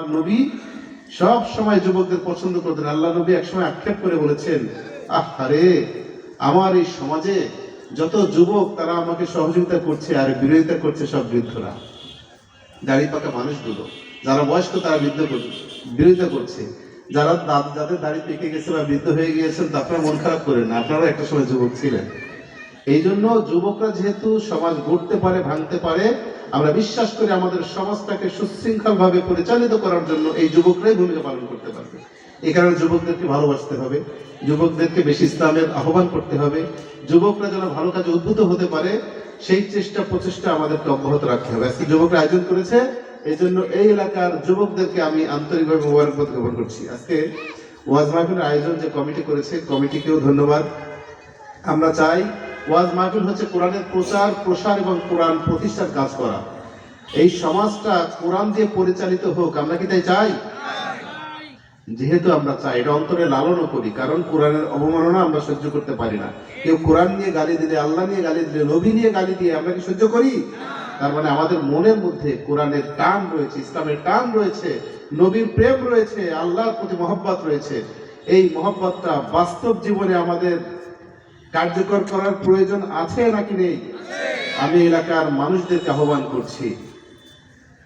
আল্লাহ নবী সব সময় যুবকদের পছন্দ করতেন। আল্লাহ নবী একসময় আক্ষেপ করে বলেছেন আরে আমার এই সমাজে যত যুবক তারা আমাকে সহযোগিতা করছে আর বিরোধিতা করছে সব বৃদ্ধরা। দাড়ি পাকা মানুষগুলো, যারা বয়স্ক তারা বৃদ্ধ বিরোধিতা করছে। যারা যাদের দাড়ি পেকে গেছে বা বৃদ্ধ হয়ে গিয়েছেন আপনারা মন খারাপ করেন আপনারা একটা সময় যুবক ছিলেন। এই জন্য যুবকরা যেহেতু সমাজ গড়তে পারে, ভাঙতে পারে, আমরা বিশ্বাস করি আমাদের সমাজটাকে সুশৃঙ্খল ভাবে পরিচালিত করার জন্য এই যুবকরাই ভূমিকা পালন করতে পারবে। এই কারণে যুবকদেরকে ভালোবাসতে হবে, যুবকদেরকে বেশি ইসলামের আহ্বান করতে হবে, যুবকরা যেন ভালো কাজে উদ্ভূত হতে পারে, সেই চেষ্টা, প্রচেষ্টা আমাদেরকে অব্যাহত রাখতে হবে। আজকে যুবকরা আয়োজন করেছে এই জন্য এই এলাকার যুবকদেরকে আমি আন্তরিকভাবে মোবারকবাদ জ্ঞাপন করছি। আজকে ওয়াজ মাহফিলের আয়োজন যে কমিটি করেছে, কমিটিকেও ধন্যবাদ। আমরা চাই ওয়াজ মাহফিল হচ্ছে কোরআনের প্রচার, প্রসার এবং কোরআন প্রতিষ্ঠার কাজ করা। এই সমাজটা কোরআন দিয়ে পরিচালিত হোক, আমরা কি তাই চাই? যেহেতু আমরা চাই, এটা অন্তরে লালনও করি, কারণ কোরআনের অবমাননা আমরা সহ্য করতে পারি না। কেউ কোরআন নিয়ে গালি দিলে, আল্লাহ নিয়ে গালি দিলে, নবী নিয়ে গালি দিয়ে আমরা কি সহ্য করি? তার মানে আমাদের মনের মধ্যে কোরআনের টান রয়েছে, ইসলামের টান রয়েছে, নবীর প্রেম রয়েছে, আল্লাহর প্রতি মহব্বত রয়েছে। এই মহব্বতটা বাস্তব জীবনে আমাদের কার্যকর করার প্রয়োজন আছে নাকি নেই? আমি এলাকার মানুষদেরকে আহ্বান করছি,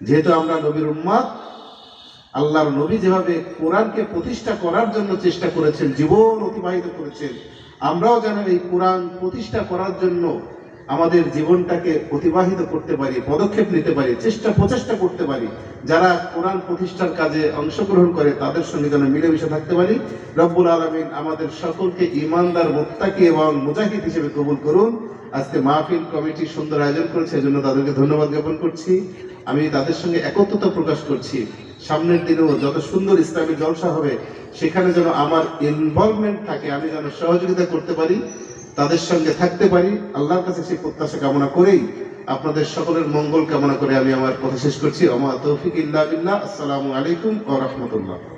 যেহেতু আমরা নবীর উম্মাদ, আল্লাহর নবী যেভাবে কোরআনকে প্রতিষ্ঠা করার জন্য চেষ্টা করেছেন, জীবন অতিবাহিত করেছেন, আমরাও যেন এই কোরআন প্রতিষ্ঠা করার জন্য আমাদের জীবনটাকে অতিবাহিত করতে পারি, পদক্ষেপ নিতে পারি, চেষ্টা প্রচেষ্টা করতে পারি। যারা কোরআন প্রতিষ্ঠার কাজে অংশগ্রহণ করে, তাদের সঙ্গে যেন মিলেমিশে থাকতে পারি। রব্বুল আলমিন আমাদের সকলকে ইমানদার মোত্তাকি এবং মুজাহিদ হিসেবে কবুল করুন। আজকে মাহফিল কমিটি সুন্দর আয়োজন করেছে, এজন্য তাদেরকে ধন্যবাদ জ্ঞাপন করছি। আমি তাদের সঙ্গে একত্রতা প্রকাশ করছি। সামনের দিনেও যত সুন্দর ইসলামী জলসা হবে, সেখানে যেন আমার ইনভলভমেন্ট থাকে, আমি যেন সহযোগিতা করতে পারি। তাদের সঙ্গে থাকতে পারি। আল্লাহর কাছে সেই প্রত্যাশা কামনা করেই আপনাদের সকলের মঙ্গল কামনা করে আমি আমার কথা শেষ করছি। আমার তৌফিক ইল্লা আসসালামু আলাইকুম ও রাহমাতুল্লাহ।